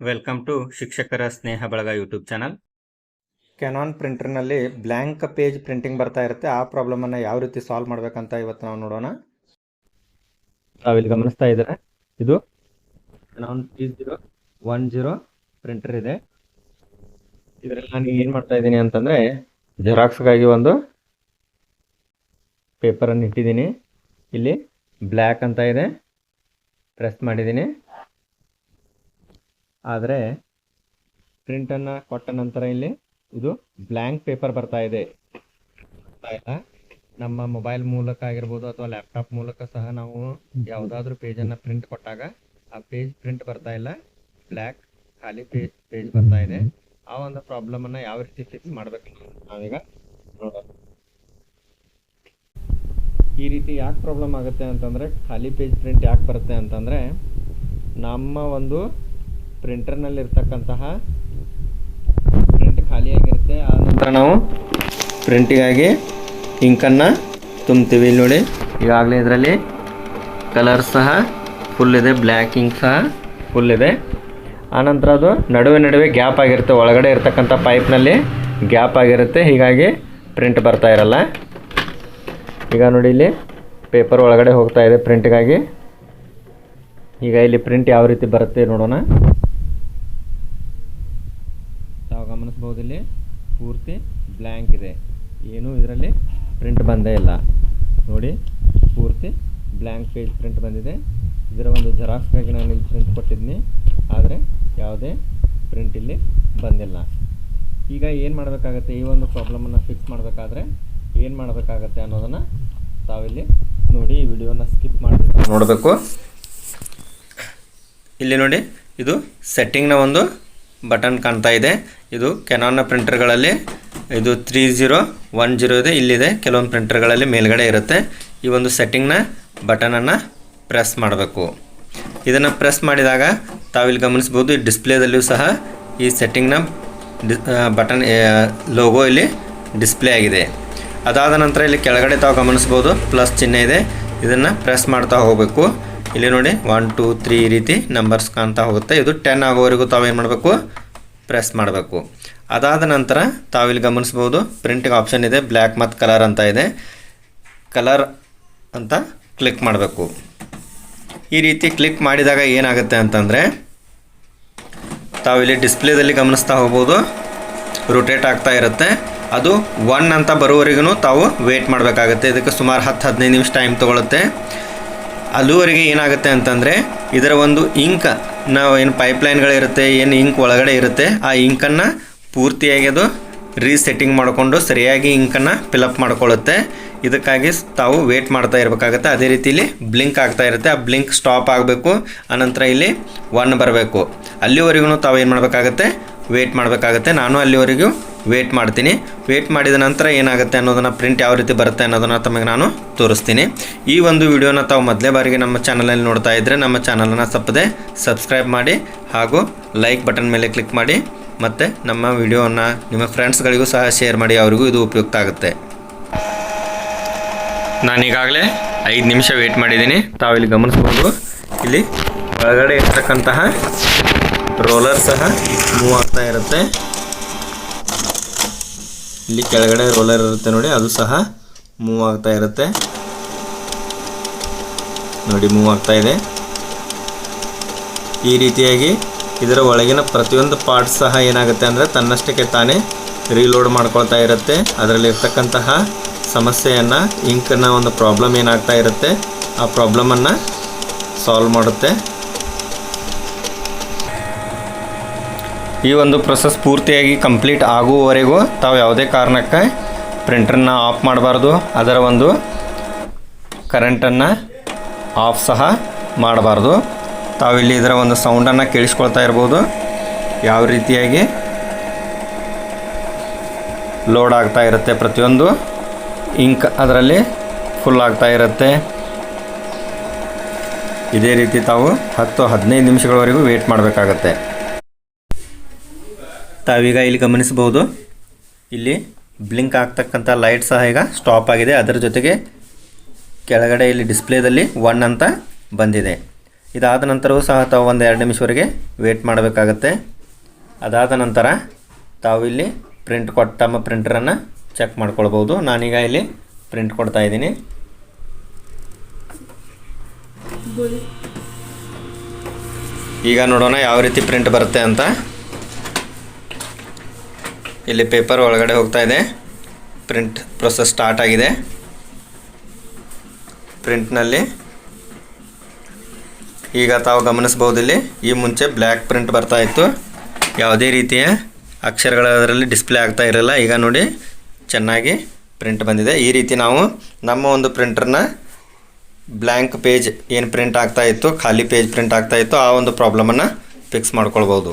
Welcome to ಶಿಕ್ಷಕರ ಸ್ನೇಹ ಬಳಗ ಯೂಟ್ಯೂಬ್ ಚಾನಲ್. ಕೆನಾನ್ ಪ್ರಿಂಟರ್ನಲ್ಲಿ ಬ್ಲ್ಯಾಂಕ್ ಪೇಜ್ ಪ್ರಿಂಟಿಂಗ್ ಬರ್ತಾ ಇರುತ್ತೆ. ಆ ಪ್ರಾಬ್ಲಮನ್ನು ಯಾವ ರೀತಿ ಸಾಲ್ವ್ ಮಾಡಬೇಕಂತ ಇವತ್ತು ನಾವು ನೋಡೋಣ. ನಾವಿಲ್ಲಿ ಗಮನಿಸ್ತಾ ಇದ್ದಾರೆ ಇದು Canon three zero one zero printer ಇದೆ. ಇದರಲ್ಲಿ ನಾನು ಏನು ಮಾಡ್ತಾ ಇದ್ದೀನಿ ಅಂತಂದರೆ ಜೆರಾಕ್ಸ್ಗಾಗಿ ಒಂದು ಪೇಪರನ್ನು ಇಟ್ಟಿದ್ದೀನಿ. ಇಲ್ಲಿ ಬ್ಲ್ಯಾಕ್ ಅಂತ ಇದೆ. ಪ್ರೆಸ್ ಮಾಡಿದ್ದೀನಿ. ಆದರೆ ಪ್ರಿಂಟನ್ನು ಕೊಟ್ಟ ನಂತರ ಇಲ್ಲಿ ಇದು ಬ್ಲ್ಯಾಂಕ್ ಪೇಪರ್ ಬರ್ತಾ ಇದೆ. ನಮ್ಮ ಮೊಬೈಲ್ ಮೂಲಕ ಆಗಿರ್ಬೋದು ಅಥವಾ ಲ್ಯಾಪ್ಟಾಪ್ ಮೂಲಕ ಸಹ ನಾವು ಯಾವುದಾದ್ರೂ ಪೇಜನ್ನು ಪ್ರಿಂಟ್ ಕೊಟ್ಟಾಗ ಆ ಪೇಜ್ ಪ್ರಿಂಟ್ ಬರ್ತಾ ಇಲ್ಲ. ಬ್ಲ್ಯಾಕ್ ಖಾಲಿ ಪೇಜ್ ಪೇಜ್ ಬರ್ತಾ ಇದೆ. ಆ ಒಂದು ಪ್ರಾಬ್ಲಮನ್ನು ಯಾವ ರೀತಿ ಫಿಕ್ಸ್ ಮಾಡಬೇಕು ನಾವೀಗ ನೋಡೋಣ. ಈ ರೀತಿ ಯಾಕೆ ಪ್ರಾಬ್ಲಮ್ ಆಗುತ್ತೆ ಅಂತಂದರೆ ಖಾಲಿ ಪೇಜ್ ಪ್ರಿಂಟ್ ಯಾಕೆ ಬರುತ್ತೆ ಅಂತಂದರೆ ನಮ್ಮ ಒಂದು ಪ್ರಿಂಟರ್ನಲ್ಲಿರ್ತಕ್ಕಂತಹ ಪ್ರಿಂಟ್ ಖಾಲಿಯಾಗಿರುತ್ತೆ ಆ ನಂತರ ನಾವು ಪ್ರಿಂಟಿಗಾಗಿ ಇಂಕನ್ನು ತುಂಬ್ತೀವಿ ಇಲ್ಲಿ ನೋಡಿ. ಈಗಾಗಲೇ ಇದರಲ್ಲಿ ಕಲರ್ ಸಹ ಫುಲ್ ಇದೆ ಬ್ಲ್ಯಾಕ್ ಇಂಕ್ ಸಹ ಫುಲ್ ಇದೆ. ಆನಂತರ ಅದು ನಡುವೆ ನಡುವೆ ಗ್ಯಾಪ್ ಆಗಿರುತ್ತೆ. ಒಳಗಡೆ ಇರ್ತಕ್ಕಂಥ ಪೈಪ್ನಲ್ಲಿ ಗ್ಯಾಪ್ ಆಗಿರುತ್ತೆ. ಹೀಗಾಗಿ ಪ್ರಿಂಟ್ ಬರ್ತಾ ಇರಲ್ಲ. ಈಗ ನೋಡಿ ಇಲ್ಲಿ ಪೇಪರ್ ಒಳಗಡೆ ಹೋಗ್ತಾ ಇದೆ ಪ್ರಿಂಟ್ಗಾಗಿ ಈಗ ಇಲ್ಲಿ ಪ್ರಿಂಟ್ ಯಾವ ರೀತಿ ಬರುತ್ತೆ ನೋಡೋಣ. ಗಮನಿಸ್ಬೋದು ಇಲ್ಲಿ ಪೂರ್ತಿ ಬ್ಲ್ಯಾಂಕ್ ಇದೆ. ಏನೂ ಇದರಲ್ಲಿ ಪ್ರಿಂಟ್ ಬಂದೇ ಇಲ್ಲ. ನೋಡಿ, ಪೂರ್ತಿ ಬ್ಲ್ಯಾಂಕ್ ಪೇಜ್ ಪ್ರಿಂಟ್ ಬಂದಿದೆ. ಇದರ ಒಂದು ಜೆರಾಕ್ಸ್ಗಾಗಿ ನಾನು ಇಲ್ಲಿ ಪ್ರಿಂಟ್ ಕೊಟ್ಟಿದ್ದೀನಿ ಆದರೆ ಯಾವುದೇ ಪ್ರಿಂಟ್ ಇಲ್ಲಿ ಬಂದಿಲ್ಲ. ಈಗ ಏನು ಮಾಡಬೇಕಾಗತ್ತೆ? ಈ ಒಂದು ಪ್ರಾಬ್ಲಮನ್ನು ಫಿಕ್ಸ್ ಮಾಡಬೇಕಾದ್ರೆ ಏನು ಮಾಡಬೇಕಾಗತ್ತೆ ಅನ್ನೋದನ್ನು ತಾವಿಲ್ಲಿ ನೋಡಿ ಈ ವಿಡಿಯೋನ ಸ್ಕಿಪ್ ಮಾಡಿ ನೋಡಬೇಕು. ಇಲ್ಲಿ ನೋಡಿ, ಇದು ಸೆಟ್ಟಿಂಗ್ನ ಒಂದು ಬಟನ್ ಕಾಣ್ತಾ ಇದೆ. ಇದು ಕೆನಾನ ಪ್ರಿಂಟರ್ಗಳಲ್ಲಿ ಇದು ತ್ರೀ ಜೀರೋ ಒನ್ ಜೀರೋ ಇದೆ. ಇಲ್ಲಿದೆ. ಕೆಲವೊಂದು ಪ್ರಿಂಟರ್ಗಳಲ್ಲಿ ಮೇಲ್ಗಡೆ ಇರುತ್ತೆ. ಈ ಒಂದು ಸೆಟ್ಟಿಂಗ್ನ ಬಟನನ್ನು ಪ್ರೆಸ್ ಮಾಡಬೇಕು. ಇದನ್ನು ಪ್ರೆಸ್ ಮಾಡಿದಾಗ ತಾವಿಲ್ಲಿ ಗಮನಿಸ್ಬೋದು ಈ ಡಿಸ್ಪ್ಲೇದಲ್ಲಿಯೂ ಸಹ ಈ ಸೆಟ್ಟಿಂಗ್ನ ಬಟನ್ ಲೋಗೋ ಇಲ್ಲಿ ಡಿಸ್ಪ್ಲೇ ಆಗಿದೆ. ಅದಾದ ನಂತರ ಇಲ್ಲಿ ಕೆಳಗಡೆ ತಾವು ಗಮನಿಸ್ಬೋದು ಪ್ಲಸ್ ಚಿಹ್ನೆ ಇದೆ. ಇದನ್ನು ಪ್ರೆಸ್ ಮಾಡ್ತಾ ಹೋಗಬೇಕು. ಇಲ್ಲಿ ನೋಡಿ ಒನ್ ಟೂ ತ್ರೀ ಈ ರೀತಿ ನಂಬರ್ಸ್ ಕಾಣ್ತಾ ಹೋಗುತ್ತೆ. ಇದು ಟೆನ್ ಆಗೋವರೆಗೂ ತಾವೇನು ಮಾಡಬೇಕು? ಪ್ರೆಸ್ ಮಾಡಬೇಕು. ಅದಾದ ನಂತರ ತಾವಿಲ್ಲಿ ಗಮನಿಸ್ಬೋದು ಪ್ರಿಂಟಿಂಗ್ ಆಪ್ಷನ್ ಇದೆ ಬ್ಲ್ಯಾಕ್ ಮತ್ತು ಕಲರ್ ಅಂತ ಇದೆ. ಕಲರ್ ಅಂತ ಕ್ಲಿಕ್ ಮಾಡಬೇಕು. ಈ ರೀತಿ ಕ್ಲಿಕ್ ಮಾಡಿದಾಗ ಏನಾಗುತ್ತೆ ಅಂತಂದರೆ, ತಾವಿಲ್ಲಿ ಡಿಸ್ಪ್ಲೇದಲ್ಲಿ ಗಮನಿಸ್ತಾ ಹೋಗ್ಬೋದು ರೊಟೇಟ್ ಆಗ್ತಾ ಇರುತ್ತೆ. ಅದು ಒನ್ ಅಂತ ಬರೋವರೆಗೂ ತಾವು ವೇಟ್ ಮಾಡಬೇಕಾಗುತ್ತೆ. ಇದಕ್ಕೆ ಸುಮಾರು ಹತ್ತು, ಹದಿನೈದು ನಿಮಿಷ ಟೈಮ್ ತೊಗೊಳುತ್ತೆ. ಅಲ್ಲಿವರೆಗೆ ಏನಾಗುತ್ತೆ ಅಂತಂದರೆ, ಇದರ ಒಂದು ಇಂಕ್, ನಾವು ಏನು ಪೈಪ್ಲೈನ್ಗಳಿರುತ್ತೆ ಏನು ಇಂಕ್ ಒಳಗಡೆ ಇರುತ್ತೆ, ಆ ಇಂಕನ್ನು ಪೂರ್ತಿಯಾಗಿ ಅದು ರೀಸೆಟ್ಟಿಂಗ್ ಮಾಡಿಕೊಂಡು ಸರಿಯಾಗಿ ಇಂಕನ್ನು ಫಿಲಪ್ ಮಾಡ್ಕೊಳ್ಳುತ್ತೆ. ಇದಕ್ಕಾಗಿ ತಾವು ವೇಟ್ ಮಾಡ್ತಾ ಇರಬೇಕಾಗುತ್ತೆ. ಅದೇ ರೀತಿ ಇಲ್ಲಿ ಬ್ಲಿಂಕ್ ಆಗ್ತಾ ಇರುತ್ತೆ. ಆ ಬ್ಲಿಂಕ್ ಸ್ಟಾಪ್ ಆಗಬೇಕು. ಆನಂತರ ಇಲ್ಲಿ ಒನ್ ಬರಬೇಕು. ಅಲ್ಲಿವರೆಗೂ ತಾವು ಏನು ಮಾಡಬೇಕಾಗತ್ತೆ? ವೇಟ್ ಮಾಡಬೇಕಾಗತ್ತೆ. ನಾನು ಅಲ್ಲಿವರೆಗೂ ವೇಟ್ ಮಾಡ್ತೀನಿ. ವೇಟ್ ಮಾಡಿದ ನಂತರ ಏನಾಗುತ್ತೆ ಅನ್ನೋದನ್ನು ಪ್ರಿಂಟ್ ಯಾವ ರೀತಿ ಬರುತ್ತೆ ಅನ್ನೋದನ್ನು ತಮಗೆ ನಾನು ತೋರಿಸ್ತೀನಿ. ಈ ಒಂದು ವಿಡಿಯೋನ ತಾವು ಮೊದಲೇ ಬಾರಿಗೆ ನಮ್ಮ ಚಾನಲಲ್ಲಿ ನೋಡ್ತಾ ಇದ್ದರೆ ನಮ್ಮ ಚಾನಲನ್ನು ತಪ್ಪದೆ ಸಬ್ಸ್ಕ್ರೈಬ್ ಮಾಡಿ ಹಾಗೂ ಲೈಕ್ ಬಟನ್ ಮೇಲೆ ಕ್ಲಿಕ್ ಮಾಡಿ ಮತ್ತು ನಮ್ಮ ವಿಡಿಯೋವನ್ನು ನಿಮ್ಮ ಫ್ರೆಂಡ್ಸ್ಗಳಿಗೂ ಸಹ ಶೇರ್ ಮಾಡಿ ಅವರಿಗೂ ಇದು ಉಪಯುಕ್ತ ಆಗುತ್ತೆ. ನಾನೀಗಾಗಲೇ ಐದು ನಿಮಿಷ ವೇಟ್ ಮಾಡಿದ್ದೀನಿ. ತಾವಿಲ್ಲಿ ಗಮನಿಸ್ಬೋದು ಇಲ್ಲಿ ಒಳಗಡೆ ಇರ್ತಕ್ಕಂತಹ ರೋಲರ್ ಸಹ ಮೂವ್ ಆಗ್ತಾ ಇರುತ್ತೆ. ಇಲ್ಲಿ ಕೆಳಗಡೆ ರೋಲರ್ ಇರುತ್ತೆ ನೋಡಿ, ಅದು ಸಹ ಮೂವ್ ಆಗ್ತಾ ಇರುತ್ತೆ. ನೋಡಿ ಮೂವ್ ಆಗ್ತಾ ಇದೆ. ಈ ರೀತಿಯಾಗಿ ಇದರ ಒಳಗಿನ ಪ್ರತಿಯೊಂದು ಪಾರ್ಟ್ ಸಹ ಏನಾಗುತ್ತೆ ಅಂದರೆ ತನ್ನಷ್ಟಕ್ಕೆ ತಾನೇ ರೀಲೋಡ್ ಮಾಡ್ಕೊಳ್ತಾ ಇರುತ್ತೆ. ಅದರಲ್ಲಿ ಇರ್ತಕ್ಕಂತಹ ಸಮಸ್ಯೆಯನ್ನು ಇಂಕ್ನ ಒಂದು ಪ್ರಾಬ್ಲಮ್ ಏನಾಗ್ತಾ ಇರುತ್ತೆ, ಆ ಪ್ರಾಬ್ಲಮನ್ನು ಸಾಲ್ವ್ ಮಾಡುತ್ತೆ. ಈ ಒಂದು ಪ್ರೊಸೆಸ್ ಪೂರ್ತಿಯಾಗಿ ಕಂಪ್ಲೀಟ್ ಆಗುವವರೆಗೂ ತಾವು ಯಾವುದೇ ಕಾರಣಕ್ಕೆ ಪ್ರಿಂಟರ್ನ ಆಫ್ ಮಾಡಬಾರ್ದು. ಅದರ ಒಂದು ಕರೆಂಟನ್ನು ಆಫ್ ಸಹ ಮಾಡಬಾರ್ದು. ತಾವಿಲ್ಲಿ ಇದರ ಒಂದು ಸೌಂಡನ್ನು ಕೇಳಿಸ್ಕೊಳ್ತಾ ಇರ್ಬೋದು. ಯಾವ ರೀತಿಯಾಗಿ ಲೋಡ್ ಆಗ್ತಾ ಇರುತ್ತೆ ಪ್ರತಿಯೊಂದು. ಇಂಕ್ ಅದರಲ್ಲಿ ಫುಲ್ ಆಗ್ತಾ ಇರುತ್ತೆ. ಇದೇ ರೀತಿ ತಾವು ಹತ್ತು ಹದಿನೈದು ನಿಮಿಷಗಳವರೆಗೂ ವೇಟ್ ಮಾಡಬೇಕಾಗತ್ತೆ. ತಾವೀಗ ಇಲ್ಲಿ ಗಮನಿಸಬಹುದು. ಇಲ್ಲಿ ಬ್ಲಿಂಕ್ ಆಗ್ತಕ್ಕಂಥ ಲೈಟ್ ಸಹ ಈಗ ಸ್ಟಾಪ್ ಆಗಿದೆ. ಅದರ ಜೊತೆಗೆ ಕೆಳಗಡೆ ಇಲ್ಲಿ ಡಿಸ್ಪ್ಲೇದಲ್ಲಿ ಒನ್ ಅಂತ ಬಂದಿದೆ. ಇದಾದ ನಂತರವೂ ಸಹ ತಾವು ಒಂದು ಎರಡು ನಿಮಿಷವರೆಗೆ ವೇಟ್ ಮಾಡಬೇಕಾಗತ್ತೆ. ಅದಾದ ನಂತರ ತಾವು ಇಲ್ಲಿ ಪ್ರಿಂಟ್ ಕೊಟ್ಟ, ತಮ್ಮ ಪ್ರಿಂಟರನ್ನು ಚೆಕ್ ಮಾಡ್ಕೊಳ್ಬೋದು ನಾನೀಗ ಇಲ್ಲಿ ಪ್ರಿಂಟ್ ಕೊಡ್ತಾ ಇದ್ದೀನಿ. ಈಗ ನೋಡೋಣ ಯಾವ ರೀತಿ ಪ್ರಿಂಟ್ ಬರುತ್ತೆ ಅಂತ. ಇಲ್ಲಿ ಪೇಪರ್ ಒಳಗಡೆ ಹೋಗ್ತಾ ಇದೆ. ಪ್ರಿಂಟ್ ಪ್ರೊಸೆಸ್ ಸ್ಟಾರ್ಟ್ ಆಗಿದೆ. ಪ್ರಿಂಟ್ನಲ್ಲಿ ಈಗ ತಾವು ಗಮನಿಸ್ಬೋದು ಇಲ್ಲಿ, ಈ ಮುಂಚೆ ಬ್ಲ್ಯಾಕ್ ಪ್ರಿಂಟ್ ಬರ್ತಾ ಇತ್ತು. ಯಾವುದೇ ರೀತಿಯ ಅಕ್ಷರಗಳ ಅದರಲ್ಲಿ ಡಿಸ್ಪ್ಲೇ ಆಗ್ತಾ ಇರಲಿಲ್ಲ ಈಗ ನೋಡಿ, ಚೆನ್ನಾಗಿ ಪ್ರಿಂಟ್ ಬಂದಿದೆ. ಈ ರೀತಿ ನಾವು ನಮ್ಮ ಒಂದು ಪ್ರಿಂಟರ್ನ ಬ್ಲ್ಯಾಂಕ್ ಪೇಜ್ ಏನು ಪ್ರಿಂಟ್ ಆಗ್ತಾ ಇತ್ತು, ಖಾಲಿ ಪೇಜ್ ಪ್ರಿಂಟ್ ಆಗ್ತಾ ಇತ್ತು, ಆ ಒಂದು ಪ್ರಾಬ್ಲಮನ್ನು ಫಿಕ್ಸ್ ಮಾಡ್ಕೊಳ್ಬೋದು